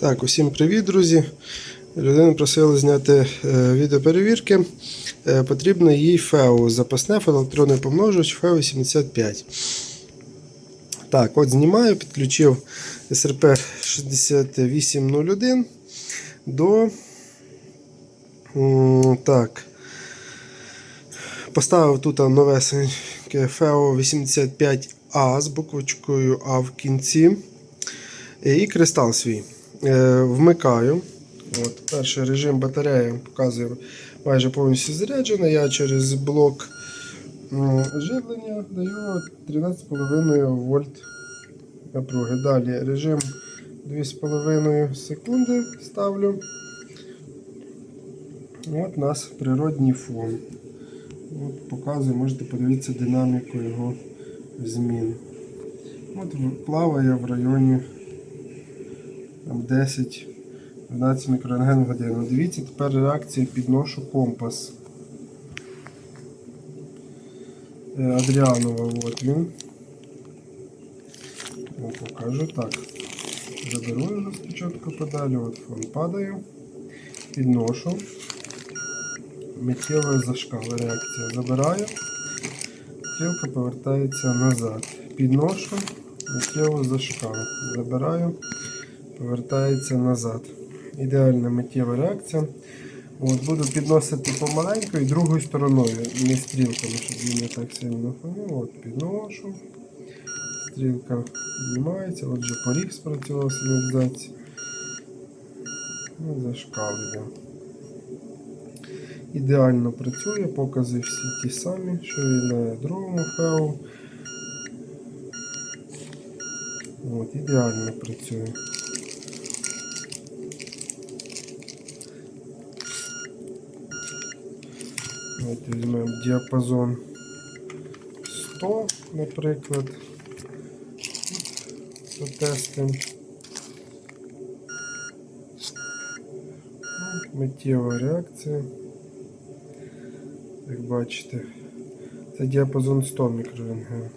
Так, усім привіт, друзі. Людина просила зняти е, відеоперевірки. Е, потрібно їй ФЕО, запасне електронний помножувач ФЕО 85. Так, от знімаю, підключив СРП 6801 до. Так. Поставив тут новесеньке ФЕО 85А з буквочкою А в кінці. І кристал свій. Е, Вмикаю. От, перший режим батареї показує майже повністю заряджений. Я через блок живлення даю 13,5 вольт напруги. Далі режим 2,5 секунди ставлю. От у нас природній фон. От показує, можете подивитися динаміку його змін. От плаває в районі там 10-12 мікрорентген в годину. Дивіться, тепер реакція підношу компас. Е, Адріанова, от він. О, покажу так. Заберу його спочатку подалі, от фон падаю, підношу. Миттєва зашкала реакція. Забираю, стрілка повертається назад. Підношу, миттєво зашкал. Забираю, повертається назад. Ідеальна миттєва реакція. От, буду підносити помаленьку і другою стороною, не стрілками, щоб він не так сильно фонив. От, підношу. Стрілка піднімається, отже поріг спрацював сигналізації. Ну, зашкалює. Ідеально працює, покази всі ті самі, що і на другому феу. От, ідеально працює. От візьмемо діапазон 100, наприклад. Потестимо. Миттєва реакція. Як бачите, це діапазон 100 мікрорентген.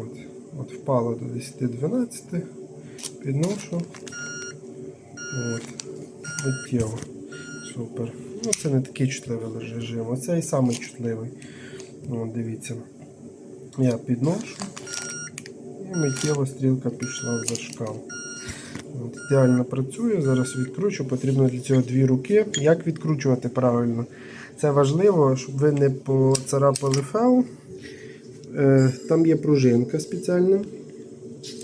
От. От впало до 10-12, підношу. От. Миттєво. Супер. Ну це не такий чутливий режим, оцей самий чутливий. От, дивіться. Я підношу і миттєво стрілка пішла в зашкал. От, ідеально працює. Зараз відкручу. Потрібно для цього дві руки. Як відкручувати правильно? Це важливо, щоб ви не поцарапали феу. Е, Там є пружинка спеціальна.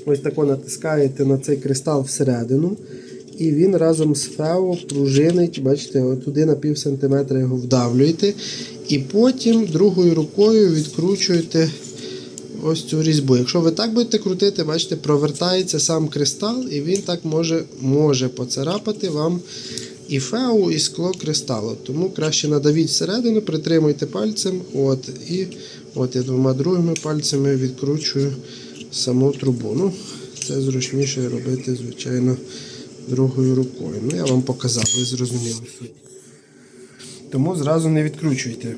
Ось тако натискаєте на цей кристал всередину. І він разом з фео пружинить, бачите, туди на пів сантиметра його вдавлюєте. І потім другою рукою відкручуєте ось цю різьбу. Якщо ви так будете крутити, бачите, провертається сам кристал, і він так може, може поцарапати вам і феу, і скло кристалу. Тому краще надавіть всередину, притримуйте пальцем. От, і от я двома другими пальцями відкручую саму трубу. Ну, Це зручніше робити, звичайно, другою рукою. Ну, я вам показав, ви зрозуміли суть. Тому зразу не відкручуйте.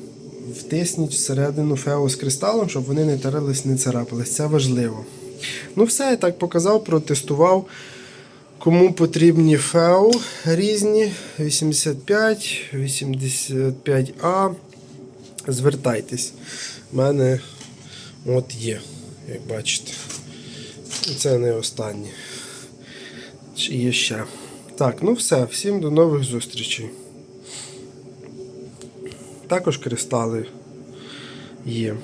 Втисніть всередину фео з кристалом, щоб вони не тарились, не царапались. Це важливо. Ну, все, я так показав, протестував. Кому потрібні фео різні 85, 85А. Звертайтесь. У мене от є, як бачите. Це не останнє. Є ще. Так, ну все, всім до нових зустрічей. Також кристали є.